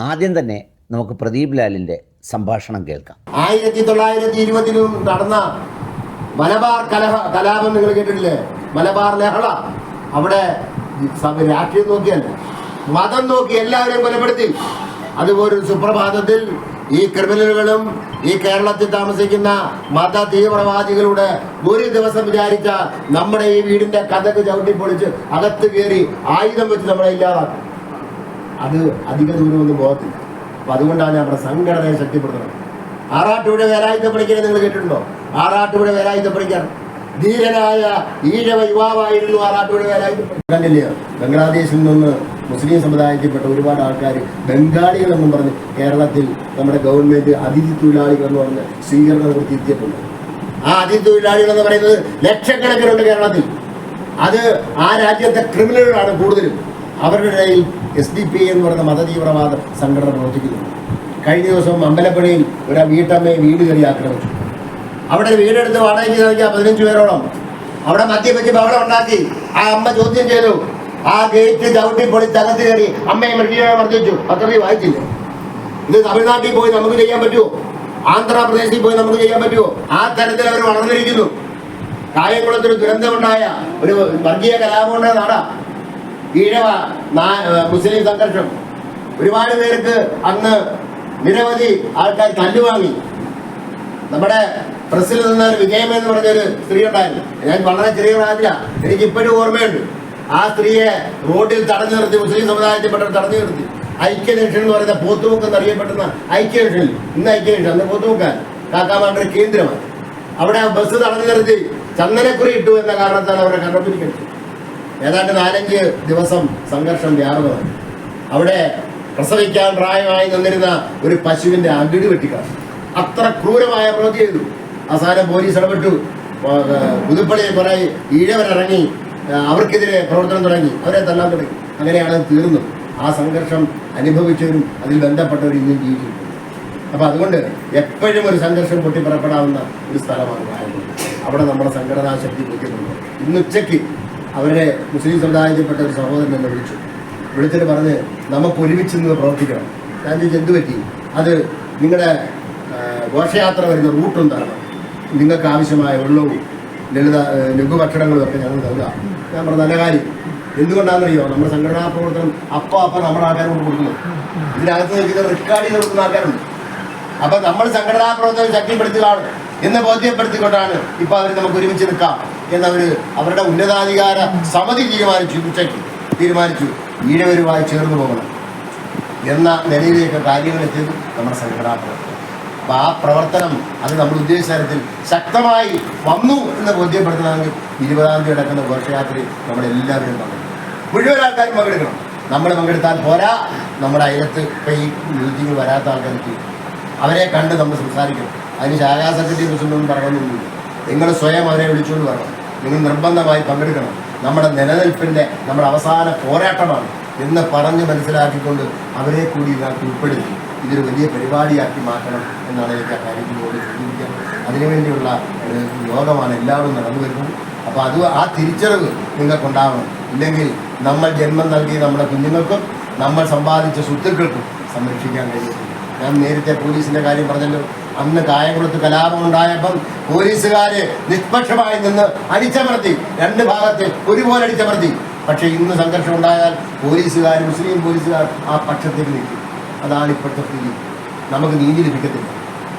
ആദ്യം തന്നെ നമുക്ക് പ്രദീപ് ലാലിന്റെ സംഭാഷണം കേൾക്കാം. ആയിരത്തി തൊള്ളായിരത്തി ഇരുപതിലും നടന്ന മലബാർ കലഹ കലാപം നിങ്ങൾ കേട്ടിട്ടില്ലേ? മലബാർ ലഹള. അവിടെ രാഷ്ട്രീയം നോക്കിയല്ല മതം നോക്കി എല്ലാവരെയും കൊലപ്പെടുത്തി. അതുപോലൊരു സുപ്രഭാതത്തിൽ ഈ ക്രിമിനലുകളും ഈ കേരളത്തിൽ താമസിക്കുന്ന മത തീവ്രവാദികളുടെ ഒരു ദിവസം വിചാരിച്ച നമ്മുടെ ഈ വീടിന്റെ കഥക്ക് ചവിട്ടി പൊളിച്ച് അകത്ത് കയറി ആയുധം വെച്ച് നമ്മളെ ഇല്ലാതാക്കും. അത് അധിക ദൂരമൊന്നും പോകത്തില്ല. അപ്പൊ അതുകൊണ്ടാണ് നമ്മുടെ സംഘടനയെ ശക്തിപ്പെടുത്തണം. ആറാട്ടുപുഴ വേലായുധ പണിക്കരെ നിങ്ങൾ കേട്ടിട്ടുണ്ടോ? ആറാട്ടുപുഴ വേലായുധ പണിക്കർ ധീരനായ ഈഴവ യുവാവായിരുന്നു ആറാട്ടുപുഴ വേലായുധ പണിക്കർ. ബംഗ്ലാദേശിൽ നിന്ന് മുസ്ലിം സമുദായത്തിൽപ്പെട്ട ഒരുപാട് ആൾക്കാർ ബംഗാളികൾ എന്നും പറഞ്ഞ് കേരളത്തിൽ നമ്മുടെ ഗവൺമെന്റ് അതിഥി തൊഴിലാളികൾ എന്ന് പറഞ്ഞ് സ്വീകരണം കൊടുത്ത് എത്തിയിട്ടുണ്ട്. ആ അതിഥി തൊഴിലാളികൾ എന്ന് പറയുന്നത് ലക്ഷക്കണക്കിനുണ്ട് കേരളത്തിൽ. അത് ആ രാജ്യത്തെ ക്രിമിനലുകളാണ് കൂടുതലും. അവരുടെ ഇടയിൽ എസ് ഡി പി എന്ന് പറയുന്ന മതതീവ്രവാദ സംഘടന പ്രവർത്തിക്കുന്നു. കഴിഞ്ഞ ദിവസം അമ്പലപ്പുഴയിൽ ഒരു വീട്ടമ്മയെ വീട് കയറി ആക്രമിച്ചു. അവിടെ വീടെടുത്ത് വാടകയ്ക്ക് നൽകിയ പതിനഞ്ച് പേരോളം. അവിടെ മദ്യം വെച്ച് ബഹളം ഉണ്ടാക്കി. ആ അമ്മ ചോദ്യം ചെയ്തു. ആ ഗേറ്റ് ചവിട്ടി പൊളി തകർത്ത് കയറി അമ്മയെ മൃഗീയമായി മർദ്ദിച്ചു. അത്രയും വായിച്ചില്ല. ഇത് തമിഴ്നാട്ടിൽ പോയി നമുക്ക് ചെയ്യാൻ പറ്റുമോ? ആന്ധ്രാപ്രദേശിൽ പോയി നമുക്ക് ചെയ്യാൻ പറ്റുമോ? ആ തരത്തിൽ അവർ വളർന്നിരിക്കുന്നു. കായംകുളത്തൊരു ദുരന്തമുണ്ടായ ഒരു വർഗീയ കലാപമുണ്ടായ നാടാ. ഈഴവ മുസ്ലിം സംഘർഷം. ഒരുപാട് പേർക്ക് അന്ന് നിരവധി ആൾക്കാർ തല്ലുവാങ്ങി നമ്മുടെ പ്രസിൽ നിന്ന വിജയം എന്ന് പറഞ്ഞൊരു സ്ത്രീ ഉണ്ടായിരുന്നു. ഞാൻ വളരെ ചെറിയ എനിക്ക് ഇപ്പോഴും ഓർമ്മയുണ്ട്. ആ സ്ത്രീയെ റോഡിൽ തടഞ്ഞു നിർത്തി മുസ്ലിം സമുദായത്തിൽപ്പെട്ടവർ തടഞ്ഞു നിർത്തി. ഐക്യജംഗ്ഷൻ എന്ന് പറയുന്ന പോത്തുമുക്ക് എന്നറിയപ്പെടുന്ന ഐക്യജംഗ്ഷനിൽ ഇന്ന് ഐക്യജംഗ്ഷൻ അന്ന് പോത്തുമുക്കാൻ കാക്കാമാരുടെ കേന്ദ്രമാണ്. അവിടെ ബസ് തടഞ്ഞു നിർത്തി ചന്ദനക്കുറി ഇട്ടു എന്ന കാരണത്താൽ അവരെ കണ്ടുപിടിക്കുന്നത് ഏതാണ്ട് നാലഞ്ച് ദിവസം സംഘർഷം വ്യാപകമായി. അവിടെ പ്രസവിക്കാൻ പ്രായമായി നിന്നിരുന്ന ഒരു പശുവിന്റെ അകിട് വെട്ടിക്കാണ് അത്ര ക്രൂരമായ പ്രവൃത്തി ചെയ്തു. അവസാനം പോലീസ് ഇടപെട്ടു. പുതുപ്പള്ളിയിൽ കുറെ ഈഴവരിറങ്ങി അവർക്കെതിരെ പ്രവർത്തനം തുടങ്ങി. അവരെ തല്ലാൻ തുടങ്ങി. അങ്ങനെയാണ് അത് തീർന്നത്. ആ സംഘർഷം അനുഭവിച്ചവരും അതിൽ ബന്ധപ്പെട്ടവരും ഇന്നും ജീവിച്ചിട്ടുണ്ട്. അപ്പൊ അതുകൊണ്ട് എപ്പോഴും ഒരു സംഘർഷം പൊട്ടിപ്പുറപ്പെടാവുന്ന ഒരു സ്ഥലമാണ് അവിടെ നമ്മുടെ സംഘടനാ ശക്തി പൊട്ടിപ്പുറപ്പെടും ഇന്ന് ഉച്ചയ്ക്ക് അവരെ മുസ്ലിം സമുദായത്തിൽപ്പെട്ട ഒരു സഹോദരൻ എന്നെ വിളിച്ചു. വിളിച്ചിട്ട് പറഞ്ഞ് നമുക്ക് ഒരുമിച്ച് നിന്ന് പ്രവർത്തിക്കണം. ഞാൻ ചോദിച്ചു എന്ത് പറ്റി? അത് നിങ്ങളുടെ ഘോഷയാത്ര വരുന്ന റൂട്ടും തരണം നിങ്ങൾക്ക് ആവശ്യമായ വെള്ളവും ലളിത ലഘുഭക്ഷണങ്ങളും ഒക്കെ ഞങ്ങൾ നൽകുക ഞാൻ പറഞ്ഞ നല്ല കാര്യം. എന്തുകൊണ്ടാണെന്നറിയോ? നമ്മുടെ സംഘടനാ പ്രവർത്തനം അപ്പം അപ്പം നമ്മുടെ ആൾക്കാരോട് കൊടുക്കുന്നു. ഇതിനകത്ത് നിൽക്കുന്ന ചെയ്ത് കൊടുക്കുന്ന ആൾക്കാരുണ്ട്. അപ്പൊ നമ്മൾ സംഘടനാ പ്രവർത്തനം ശക്തിപ്പെടുത്തുകയാണ് എന്ന് ബോധ്യപ്പെടുത്തിക്കൊണ്ടാണ് ഇപ്പൊ അവർ നമുക്ക് ഒരുമിച്ച് നിൽക്കാം. എന്നവര് അവരുടെ ഉന്നതാധികാര സമിതി തീരുമാനിച്ചു. ഉച്ചയ്ക്ക് തീരുമാനിച്ചു ഈഴവരുമായി ചേർന്ന് പോകണം. എന്ന നിലയിലേക്ക് കാര്യങ്ങൾ എത്തിയത് നമ്മുടെ സംഘടനാ പ്രവർത്തനം അപ്പൊ ആ പ്രവർത്തനം അത് നമ്മൾ ഉദ്ദേശിച്ച ശക്തമായി വന്നു എന്ന് ബോധ്യപ്പെടുത്തണമെങ്കിൽ ഇരുപതാം തീയതി നടക്കുന്ന ഘോഷയാത്രയിൽ നമ്മളെല്ലാവരും പങ്കെടുക്കണം. മുഴുവൻ ആൾക്കാരും പങ്കെടുക്കണം. നമ്മൾ പങ്കെടുത്താൽ പോരാ. നമ്മുടെ അയലത്ത് ഇപ്പം ഈ മീറ്റിംഗ് വരാത്ത ആൾക്കാർക്ക് അവരെ കണ്ട് നമ്മൾ സംസാരിക്കണം. അതിന് ശാഖാ സെക്രട്ടറി പ്രസിഡന്റൊന്നും പറയണമെന്നൊന്നുമില്ല നിങ്ങൾ സ്വയം അവരെ വിളിച്ചുകൊണ്ട് വരണം. നിങ്ങൾ നിർബന്ധമായി പങ്കെടുക്കണം. നമ്മുടെ നിലനിൽപ്പിന്റെ നമ്മുടെ അവസാന പോരാട്ടമാണ് എന്ന് പറഞ്ഞ് മനസ്സിലാക്കിക്കൊണ്ട് അവരെ കൂടി ഇതിനകത്ത് ഉൾപ്പെടുത്തി. ഇതൊരു വലിയ പരിപാടിയാക്കി മാറ്റണം എന്നാണ് എനിക്ക് ആ കാര്യത്തിനോട് ചോദിക്കാൻ അതിനുവേണ്ടിയുള്ള യോഗമാണ് എല്ലാവരും നടന്നു വരുന്നത്. അപ്പോൾ അത് ആ തിരിച്ചറിവ് നിങ്ങൾക്കുണ്ടാവണം. ഇല്ലെങ്കിൽ നമ്മൾ ജന്മം നൽകിയ നമ്മുടെ കുഞ്ഞുങ്ങൾക്കും നമ്മൾ സമ്പാദിച്ച സ്വത്തുക്കൾക്കും സംരക്ഷിക്കാൻ കഴിയും ഞാൻ നേരത്തെ പോലീസിന്റെ കാര്യം പറഞ്ഞല്ലോ. അന്ന് കായംകുളത്ത് കലാപം ഉണ്ടായപ്പം പോലീസുകാര് നിഷ്പക്ഷമായി നിന്ന് അടിച്ചമർത്തി. രണ്ട് ഭാഗത്ത് ഒരുപോലെ അടിച്ചമർത്തി. പക്ഷേ ഇന്ന് സംഘർഷം ഉണ്ടായാൽ പോലീസുകാർ മുസ്ലിം പോലീസുകാർ ആ പക്ഷത്തിൽ നിൽക്കും. അതാണ് ഇപ്പോഴത്തെ സ്ഥിതി. നമുക്ക് നീതി ലഭിക്കത്തില്ല.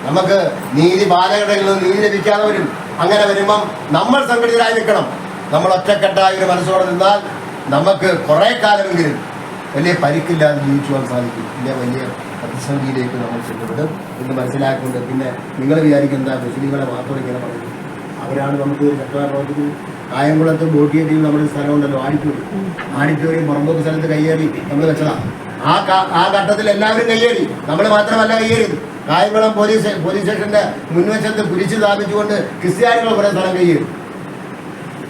നമുക്ക് നീതി പാലകടയിൽ നിന്ന് നീതി ലഭിക്കാതെ വരും. അങ്ങനെ വരുമ്പം നമ്മൾ സംഘടിതരായി നിൽക്കണം. നമ്മൾ ഒറ്റക്കെട്ടായ ഒരു മനസ്സോടെ നിന്നാൽ നമുക്ക് കുറേ കാലമെങ്കിലും വലിയ പരിക്കില്ലാതെ ജീവിച്ചു പോകാൻ സാധിക്കും. ഇല്ല വലിയ പ്രതിസന്ധിയിലേക്ക് നമ്മൾ ചെല്ലുന്നത് എന്ന് മനസ്സിലാക്കുന്നുണ്ട് പിന്നെ നിങ്ങൾ വിചാരിക്കുന്ന മുസ്ലിങ്ങളെ മാത്രം ഇങ്ങനെ പറയുന്നു അവരാണ് നമുക്ക് പ്രവർത്തിക്കുന്നത്. കായംകുളത്ത് ബോട്ടിയേറ്റിയിൽ നമ്മുടെ സ്ഥലമുണ്ടല്ലോ ആഡിറ്റോറിയം ആഡിറ്റോറിയം പുറമ്പോക്ക് സ്ഥലത്ത് കയ്യേറി. നമ്മൾ വെച്ചതാണ് ആ ആ ഘട്ടത്തിൽ എല്ലാവരും കയ്യേറി. നമ്മൾ മാത്രമല്ല കയ്യേറിയത്. കായംകുളം പോലീസ് പോലീസ് സ്റ്റേഷന്റെ മുൻവശത്ത് കുരിശ് സ്ഥാപിച്ചുകൊണ്ട് ക്രിസ്ത്യാനികൾ കുറെ സ്ഥലം കയ്യേറി.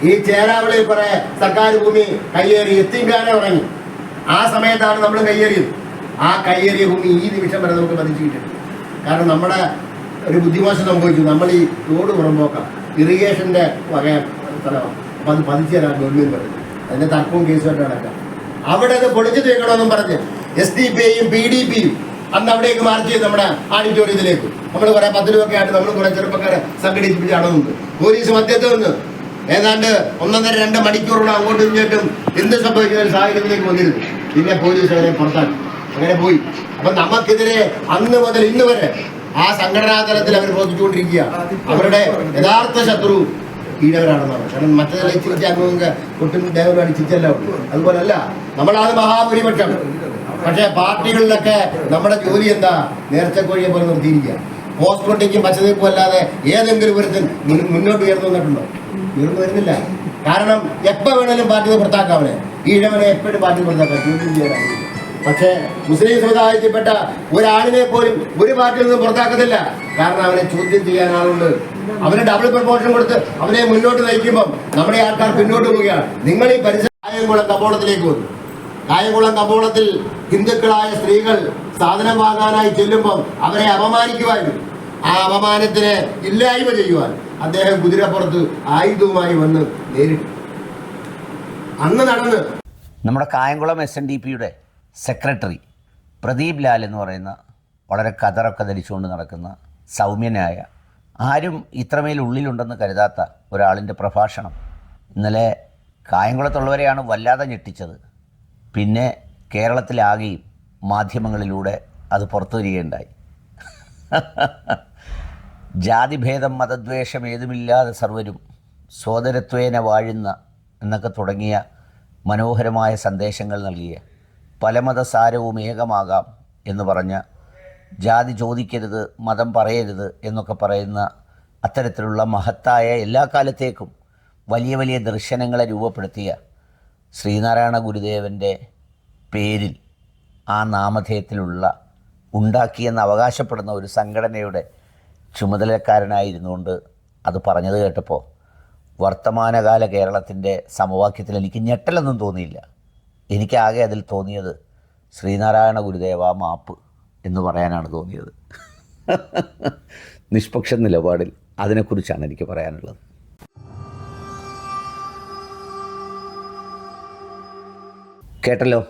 ഈ ചേരാവിളി കുറെ സർക്കാർ ഭൂമി കയ്യേറി. എത്തിങ്കാന തുടങ്ങി ആ സമയത്താണ് നമ്മൾ കയ്യേറിയത്. ആ കയ്യേറിയ ഭൂമി ഈ നിമിഷം വരെ നമുക്ക് പതിച്ചു കിട്ടും കാരണം നമ്മുടെ ഒരു ബുദ്ധിമോശം സംഭവിച്ചു. നമ്മൾ ഈ റോഡ് പുറമ്പോക്കാം ഇറിഗേഷന്റെ വക സ്ഥലമാണ്. അപ്പം അത് പതിച്ചു തരാം ഗവൺമെന്റ് പറഞ്ഞു അതിന്റെ തർക്കവും കേസുമായിട്ട് നടക്കാം. അവിടെ അത് പൊളിച്ചു തീർക്കണമെന്നും പറഞ്ഞ് എസ് ഡി പി ഐയും പി ഡി പിയും അന്ന് അവിടേക്ക് മാർച്ച് ചെയ്ത് നമ്മുടെ ആഡിറ്റോറിയത്തിലേക്ക് നമ്മൾ കുറെ പത്ത് രൂപയൊക്കെ ആയിട്ട് നമ്മൾ കുറെ ചെറുപ്പക്കാരെ സംഘടിപ്പിച്ചാണെന്നുണ്ട് പോലീസ് മധ്യത്ത് നിന്ന് ഏതാണ്ട് ഒന്നൊന്നര രണ്ട് മണിക്കൂറോളം അങ്ങോട്ടും ഇങ്ങോട്ടും എന്ത് സംഭവിക്കുന്ന ഒരു സാഹചര്യത്തിലേക്ക് വന്നിരുന്നു. പിന്നെ പോലീസ് അവരെ പുറത്താക്കി. അങ്ങനെ പോയി. അപ്പൊ നമുക്കെതിരെ അന്ന് മുതൽ ഇന്ന് വരെ ആ സംഘടനാ തലത്തിൽ അവർ പ്രവർത്തിച്ചുകൊണ്ടിരിക്കുക അവരുടെ യഥാർത്ഥ ശത്രു ഈഴവരാണെന്നാണ് കാരണം മറ്റേ ചിരിച്ച അംഗങ്ങൾക്ക് ഒട്ടും ദേവരും അടിച്ചിട്ടല്ല അതുപോലല്ല നമ്മളാണ് മഹാഭൂരിപക്ഷം. പക്ഷേ പാർട്ടികളിലൊക്കെ നമ്മുടെ ജോലി എന്താ? നേർച്ചക്കോഴിയെ പോലെ നിർത്തിയിരിക്കുക. പോസ്റ്റ് കൊണ്ടിക്കും പച്ചതീപ്പും അല്ലാതെ ഏതെങ്കിലും മുൻ- മുന്നോട്ട് ഉയർന്നു വന്നിട്ടുണ്ടോ? ഉയർന്നു വരുന്നില്ല. കാരണം എപ്പോ വേണേലും പാർട്ടി പുറത്താക്കാം അവനെ. ഈഴവനെ എപ്പോഴും പാർട്ടി പുറത്താക്കാം. ജോലി പക്ഷേ മുസ്ലിം സമുദായത്തിൽപ്പെട്ട ഒരാളിനെ പോലും ഒരു പാർട്ടിയിൽ നിന്നും പുറത്താക്കത്തില്ല. കാരണം അവനെ ചോദ്യം ചെയ്യാൻ ആളുണ്ട്. അവന് ഡബിൾ പ്രപ്പോർഷൻ കൊടുത്ത് അവനെ മുന്നോട്ട് നയിക്കുമ്പം നമ്മുടെ ആൾക്കാർ പിന്നോട്ട് പോവുകയാണ്. നിങ്ങൾ ഈ പരിസര കായംകുളം കമ്പോളത്തിലേക്ക് വന്നു. കായംകുളം കമ്പോളത്തിൽ ഹിന്ദുക്കളായ സ്ത്രീകൾ സാധനം വാങ്ങാനായി ചെല്ലുമ്പം അവരെ അപമാനിക്കുവാനും ആ അപമാനത്തിനെ ഇല്ലായ്മ ചെയ്യുവാൻ അദ്ദേഹം കുതിരപ്പുറത്ത് ആയുധവുമായി വന്ന് നേരിട്ടു. അന്ന് നടന്ന് നമ്മുടെ കായംകുളം എസ് എൻ ഡി പിയുടെ സെക്രട്ടറി പ്രദീപ് ലാൽ എന്ന് പറയുന്ന വളരെ കതറൊക്കെ ധരിച്ചുകൊണ്ട് നടക്കുന്ന സൗമ്യനായ ആരും ഇത്രമേൽ ഉള്ളിലുണ്ടെന്ന് കരുതാത്ത ഒരാളിന്റെ പ്രഭാഷണം. ഇന്നലെ കായംകുളത്തുള്ളവരെയാണ് വല്ലാതെ ഞെട്ടിച്ചത്. പിന്നെ കേരളത്തിലാകെയും മാധ്യമങ്ങളിലൂടെ അത് പുറത്തു വരികയുണ്ടായി ജാതിഭേദം മതദ്വേഷം ഏതുമില്ലാതെ സർവരും സോദരത്വേന വാഴുന്ന എന്നൊക്കെ തുടങ്ങിയ മനോഹരമായ സന്ദേശങ്ങൾ നൽകിയ പല മതസാരവും ഏകമാകാം എന്ന് പറഞ്ഞ ജാതി ചോദിക്കരുത് മതം പറയരുത് എന്നൊക്കെ പറയുന്ന അത്തരത്തിലുള്ള മഹത്തായ എല്ലാ കാലത്തേക്കും വലിയ വലിയ ദർശനങ്ങളെ രൂപപ്പെടുത്തിയ ശ്രീനാരായണ ഗുരുദേവന്റെ പേരിൽ ആ നാമധേയത്തിലുള്ള ഉണ്ടാക്കിയെന്ന് അവകാശപ്പെടുന്ന ഒരു സംഘടനയുടെ ചുമതലക്കാരനായിരുന്നുകൊണ്ട് അത് പറഞ്ഞത് കേട്ടപ്പോൾ വർത്തമാനകാല കേരളത്തിന്റെ സമവാക്യത്തിൽ എനിക്ക് ഞെട്ടലൊന്നും തോന്നിയില്ല. എനിക്കാകെ അതിൽ തോന്നിയത് ശ്രീനാരായണ ഗുരുദേവ മാപ്പ് എന്ന് പറയാനാണ് തോന്നിയത്. നിഷ്പക്ഷ നിലപാടിൽ അതിനെക്കുറിച്ചാണ് എനിക്ക് പറയാനുള്ളത്. കേട്ടല്ലോ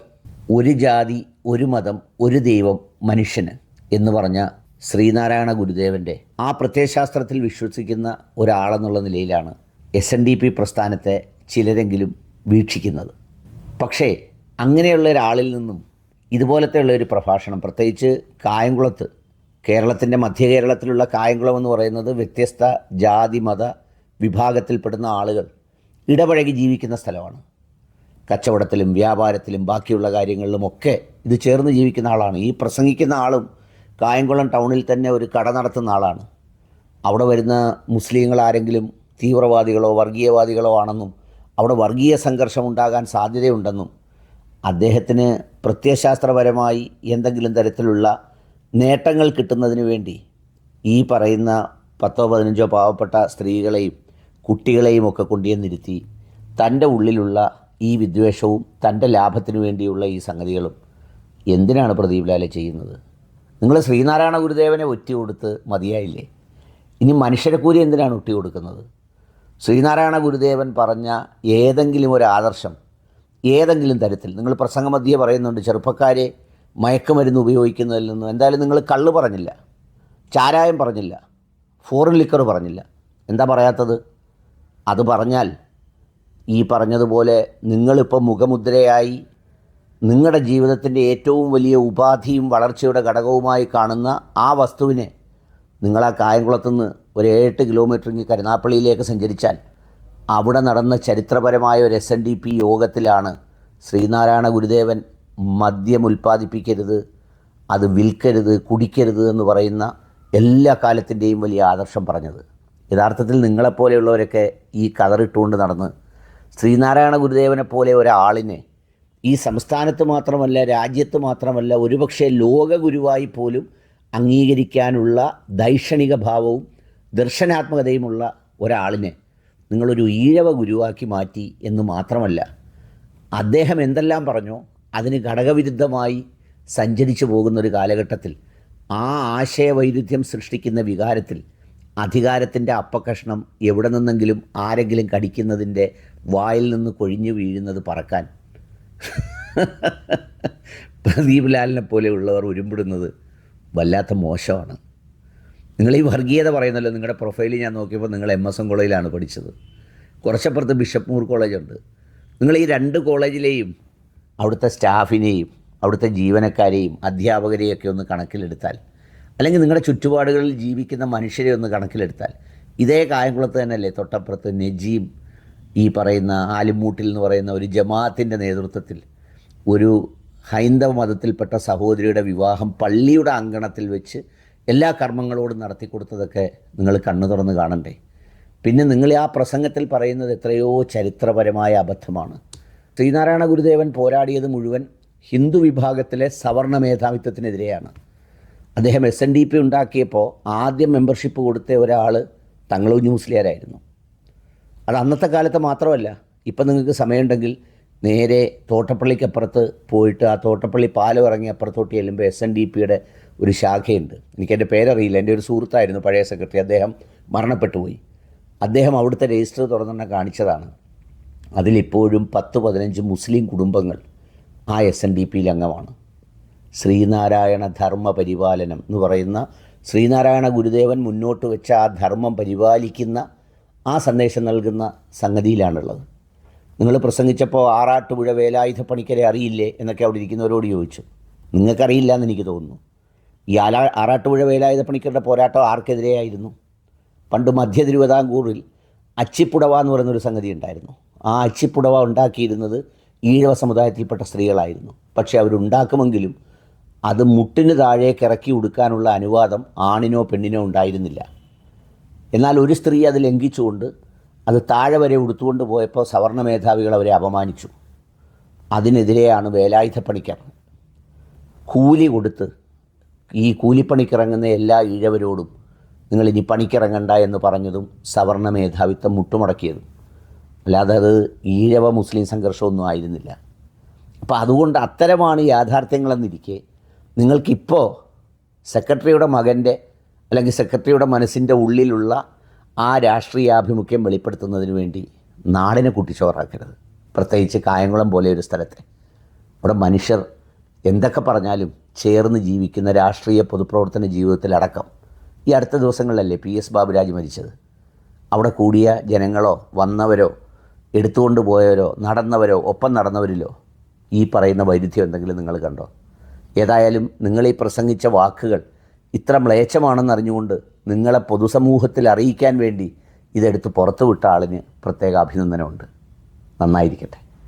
ഒരു ജാതി ഒരു മതം ഒരു ദൈവം മനുഷ്യന് എന്ന് പറഞ്ഞ ശ്രീനാരായണ ഗുരുദേവന്റെ ആ പ്രത്യയശാസ്ത്രത്തിൽ വിശ്വസിക്കുന്ന ഒരാളെന്നുള്ള നിലയിലാണ് എസ് എൻ ഡി പി പ്രസ്ഥാനത്തെ ചിലരെങ്കിലും വീക്ഷിക്കുന്നത്. പക്ഷേ അങ്ങനെയുള്ള ഒരാളിൽ നിന്നും ഇതുപോലത്തെയുള്ള ഒരു പ്രഭാഷണം പ്രത്യേകിച്ച് കായംകുളത്ത് കേരളത്തിന്റെ മധ്യ കേരളത്തിലുള്ള കായംകുളം എന്ന് പറയുന്നത് വ്യത്യസ്ത ജാതി മത വിഭാഗത്തിൽപ്പെടുന്ന ആളുകൾ ഇടപഴകി ജീവിക്കുന്ന സ്ഥലമാണ്. കച്ചവടത്തിലും വ്യാപാരത്തിലും ബാക്കിയുള്ള കാര്യങ്ങളിലും ഒക്കെ ഇത് ചേർന്ന് ജീവിക്കുന്ന ആളാണ്. ഈ പ്രസംഗിക്കുന്ന ആളും കായംകുളം ടൗണിൽ തന്നെ ഒരു കട നടത്തുന്ന ആളാണ്. അവിടെ വരുന്ന മുസ്ലിങ്ങൾ ആരെങ്കിലും തീവ്രവാദികളോ വർഗീയവാദികളോ ആണെന്നും അവിടെ വർഗീയ സംഘർഷം ഉണ്ടാകാൻ സാധ്യതയുണ്ടെന്നും അദ്ദേഹത്തിന് പ്രത്യയശാസ്ത്രപരമായി എന്തെങ്കിലും തരത്തിലുള്ള നേട്ടങ്ങൾ കിട്ടുന്നതിന് വേണ്ടി ഈ പറയുന്ന പത്തോ പതിനഞ്ചോ പാവപ്പെട്ട സ്ത്രീകളെയും കുട്ടികളെയും ഒക്കെ കൊണ്ടുവന്നിരുത്തി തന്റെ ഉള്ളിലുള്ള ഈ വിദ്വേഷവും തന്റെ ലാഭത്തിനു വേണ്ടിയുള്ള ഈ സംഗതികളും എന്തിനാണ് പ്രദീപ് ലാലെ ചെയ്യുന്നത്? നിങ്ങൾ ശ്രീനാരായണ ഗുരുദേവനെ ഒറ്റി കൊടുത്ത് മതിയായില്ലേ? ഇനി മനുഷ്യരെ കൂലി എന്തിനാണ് ഒട്ടി കൊടുക്കുന്നത്? ശ്രീനാരായണ ഗുരുദേവൻ പറഞ്ഞ ഏതെങ്കിലും ഒരു ആദർശം ഏതെങ്കിലും തരത്തിൽ. നിങ്ങൾ പ്രസംഗമധ്യേ പറയുന്നുണ്ട് ചെറുപ്പക്കാരെ മയക്കുമരുന്ന് ഉപയോഗിക്കുന്നതിൽ നിന്നും എന്തായാലും നിങ്ങൾ കള്ള് പറഞ്ഞില്ല ചാരായം പറഞ്ഞില്ല ഫോറിൻ ലിക്കർ പറഞ്ഞില്ല. എന്താ പറയാത്തത്? അത് പറഞ്ഞാൽ ഈ പറഞ്ഞതുപോലെ നിങ്ങളിപ്പോൾ മുഖമുദ്രയായി നിങ്ങളുടെ ജീവിതത്തിന്റെ ഏറ്റവും വലിയ ഉപാധിയും വളർച്ചയുടെ ഘടകവുമായി കാണുന്ന ആ വസ്തുവിനെ നിങ്ങൾ ആ കായംകുളത്തുനിന്ന് ഒരു ഏഴെട്ട് കിലോമീറ്റർ ഇങ്ങ് കരുനാപ്പള്ളിയിലേക്ക് സഞ്ചരിച്ചാൽ അവിടെ നടന്ന ചരിത്രപരമായ ഒരു എസ് എൻ ഡി പി യോഗത്തിലാണ് ശ്രീനാരായണ ഗുരുദേവൻ മദ്യം ഉൽപ്പാദിപ്പിക്കരുത് അത് വിൽക്കരുത് കുടിക്കരുത് എന്ന് പറയുന്ന എല്ലാ കാലത്തിന്റെയും വലിയ ആദർശം പറഞ്ഞത്. യഥാർത്ഥത്തിൽ നിങ്ങളെപ്പോലെയുള്ളവരൊക്കെ ഈ കതറിട്ടുകൊണ്ട് നടന്ന് ശ്രീനാരായണ ഗുരുദേവനെ പോലെ ഒരാളിനെ ഈ സംസ്ഥാനത്ത് മാത്രമല്ല രാജ്യത്ത് മാത്രമല്ല ഒരുപക്ഷെ ലോകഗുരുവായി പോലും അംഗീകരിക്കാനുള്ള ദൈക്ഷണിക ഭാവവും ദർശനാത്മകതയുമുള്ള ഒരാളിനെ നിങ്ങളൊരു ഈഴവ ഗുരുവാക്കി മാറ്റി എന്ന് മാത്രമല്ല അദ്ദേഹം എന്തെല്ലാം പറഞ്ഞോ അതിന് ഘടകവിരുദ്ധമായി സഞ്ചരിച്ചു പോകുന്നൊരു കാലഘട്ടത്തിൽ ആ ആശയവൈരുദ്ധ്യം സൃഷ്ടിക്കുന്ന വികാരത്തിൽ അധികാരത്തിന്റെ അപ്പക്കഷ്ണം എവിടെ നിന്നെങ്കിലും ആരെങ്കിലും കടിക്കുന്നതിന്റെ വായിൽ നിന്ന് കൊഴിഞ്ഞു വീഴുന്നത് പറക്കാൻ പ്രദീപ് ലാലിനെ പോലെയുള്ളവർ ഉരുമ്പിടുന്നത് വല്ലാത്ത മോശമാണ്. നിങ്ങൾ ഈ വർഗീയത പറയുന്നല്ലോ നിങ്ങളുടെ പ്രൊഫൈലിൽ ഞാൻ നോക്കിയപ്പോൾ നിങ്ങൾ എം എസ് എം കോളേജിലാണ് പഠിച്ചത്. കുറച്ചപ്പുറത്ത് ബിഷപ്പ് മൂർ കോളേജുണ്ട് നിങ്ങൾ ഈ രണ്ട് കോളേജിലെയും അവിടുത്തെ സ്റ്റാഫിനെയും അവിടുത്തെ ജീവനക്കാരെയും അധ്യാപകരെയൊക്കെ ഒന്ന് കണക്കിലെടുത്താൽ അല്ലെങ്കിൽ നിങ്ങളുടെ ചുറ്റുപാടുകളിൽ ജീവിക്കുന്ന മനുഷ്യരെ ഒന്ന് കണക്കിലെടുത്താൽ ഇതേ കായംകുളത്ത് തന്നെയല്ലേ തൊട്ടപ്പുറത്ത് നജീം ഈ പറയുന്ന ആലിമൂട്ടിൽ എന്ന് പറയുന്ന ഒരു ജമാഅത്തിന്റെ നേതൃത്വത്തിൽ ഒരു ഹൈന്ദവ മതത്തിൽപ്പെട്ട സഹോദരിയുടെ വിവാഹം പള്ളിയുടെ അങ്കണത്തിൽ വെച്ച് എല്ലാ കർമ്മങ്ങളോടും നടത്തി കൊടുത്തതൊക്കെ നിങ്ങൾ കണ്ണു തുറന്ന് കാണണ്ടേ. പിന്നെ നിങ്ങൾ ആ പ്രസംഗത്തിൽ പറയുന്നത് എത്രയോ ചരിത്രപരമായ അബദ്ധമാണ്. ശ്രീനാരായണ ഗുരുദേവൻ പോരാടിയത് മുഴുവൻ ഹിന്ദു വിഭാഗത്തിലെ സവർണ മേധാവിത്വത്തിനെതിരെയാണ്. അദ്ദേഹം എസ് എൻ ഡി പി ഉണ്ടാക്കിയപ്പോൾ ആദ്യം മെമ്പർഷിപ്പ് കൊടുത്ത ഒരാൾ തങ്ങളൂ ന്യൂസ്ലിയറായിരുന്നു അത് അന്നത്തെ കാലത്ത് മാത്രമല്ല ഇപ്പം നിങ്ങൾക്ക് സമയമുണ്ടെങ്കിൽ നേരെ തോട്ടപ്പള്ളിക്കപ്പുറത്ത് പോയിട്ട് ആ തോട്ടപ്പള്ളി പാലം ഇറങ്ങി അപ്പുറത്തോട്ട് ചെല്ലുമ്പോൾ എസ് എൻ ഡി പിയുടെ ഒരു ശാഖയുണ്ട്. എനിക്കെന്റെ പേരറിയില്ല. എന്റെ ഒരു സുഹൃത്തായിരുന്നു പഴയ സെക്രട്ടറി. അദ്ദേഹം മരണപ്പെട്ടു പോയി അദ്ദേഹം അവിടുത്തെ രജിസ്റ്റർ തുറന്നെണ്ണം കാണിച്ചതാണ്. അതിലിപ്പോഴും പത്ത് പതിനഞ്ച് മുസ്ലിം കുടുംബങ്ങൾ ആ എസ് എൻ ഡി പിയിൽ അംഗമാണ്. ശ്രീനാരായണ ധർമ്മ പരിപാലനം എന്ന് പറയുന്ന ശ്രീനാരായണ ഗുരുദേവൻ മുന്നോട്ട് വെച്ച ആ ധർമ്മം പരിപാലിക്കുന്ന ആ സന്ദേശം നൽകുന്ന സംഗതിയിലാണുള്ളത്. നിങ്ങൾ പ്രസംഗിച്ചപ്പോൾ ആറാട്ടുപുഴ വേലായുധ പണിക്കരെ അറിയില്ലേ എന്നൊക്കെ അവിടെ ഇരിക്കുന്നവരോട് ചോദിച്ചു. നിങ്ങൾക്കറിയില്ല എന്ന് എനിക്ക് തോന്നുന്നു. ഈ ആലാ ആറാട്ടുപുഴ വേലായുധ പണിക്കരുടെ പോരാട്ടം ആർക്കെതിരെയായിരുന്നു? പണ്ട് മധ്യ തിരുവിതാംകൂറിൽ അച്ചിപ്പുടവ എന്ന് പറയുന്നൊരു സംഗതി ഉണ്ടായിരുന്നു. ആ അച്ചിപ്പുടവ ഉണ്ടാക്കിയിരുന്നത് ഈഴവ സമുദായത്തിൽപ്പെട്ട സ്ത്രീകളായിരുന്നു. പക്ഷേ അവരുണ്ടാക്കുമെങ്കിലും അത് മുട്ടിന് താഴേക്ക് ഇറക്കി ഉടുക്കാനുള്ള അനുവാദം ആണിനോ പെണ്ണിനോ ഉണ്ടായിരുന്നില്ല. എന്നാൽ ഒരു സ്ത്രീ അത് ലംഘിച്ചുകൊണ്ട് അത് താഴെ വരെ ഉടുത്തുകൊണ്ട് പോയപ്പോൾ സവർണ മേധാവികൾ അവരെ അപമാനിച്ചു. അതിനെതിരെയാണ് വേലായുധ പണിക്കർ കൂലി കൊടുത്ത് ഈ കൂലിപ്പണിക്കിറങ്ങുന്ന എല്ലാ ഈഴവരോടും ഇനി പണിക്കിറങ്ങണ്ട എന്ന് പറഞ്ഞതും സവർണ മേധാവിത്വം മുട്ടുമുടക്കിയതും. അല്ലാതെ അത് ഈഴവ മുസ്ലിം സംഘർഷമൊന്നും ആയിരുന്നില്ല. അപ്പോൾ അതുകൊണ്ട് അത്തരമാണ് യാഥാർത്ഥ്യങ്ങളെന്നിരിക്കെ നിങ്ങൾക്കിപ്പോൾ സെക്രട്ടറിയുടെ മകന്റെ അല്ലെങ്കിൽ സെക്രട്ടറിയുടെ മനസ്സിന്റെ ഉള്ളിലുള്ള ആ രാഷ്ട്രീയാഭിമുഖ്യം വെളിപ്പെടുത്തുന്നതിന് വേണ്ടി നാടിനെ കുട്ടിച്ചോറാക്കരുത്. പ്രത്യേകിച്ച് കായംകുളം പോലെ ഒരു സ്ഥലത്തെ. അവിടെ മനുഷ്യർ എന്തൊക്കെ പറഞ്ഞാലും ചേർന്ന് ജീവിക്കുന്ന രാഷ്ട്രീയ പൊതുപ്രവർത്തന ജീവിതത്തിലടക്കം ഈ അടുത്ത ദിവസങ്ങളിലല്ലേ പി എസ് ബാബുരാജ് മരിച്ചത്? അവിടെ കൂടിയ ജനങ്ങളോ വന്നവരോ എടുത്തുകൊണ്ട് പോയവരോ നടന്നവരോ ഒപ്പം നടന്നവരിലോ ഈ പറയുന്ന വൈരുദ്ധ്യം എന്തെങ്കിലും നിങ്ങൾ കണ്ടോ? ഏതായാലും നിങ്ങളീ പ്രസംഗിച്ച വാക്കുകൾ ഇത്ര മ്ലേച്ഛമാണെന്നറിഞ്ഞുകൊണ്ട് നിങ്ങളെ പൊതുസമൂഹത്തിൽ അറിയിക്കാൻ വേണ്ടി ഇതെടുത്ത് പുറത്തുവിട്ട ആളിന് പ്രത്യേക അഭിനന്ദനമുണ്ട്. നന്നായിരിക്കട്ടെ.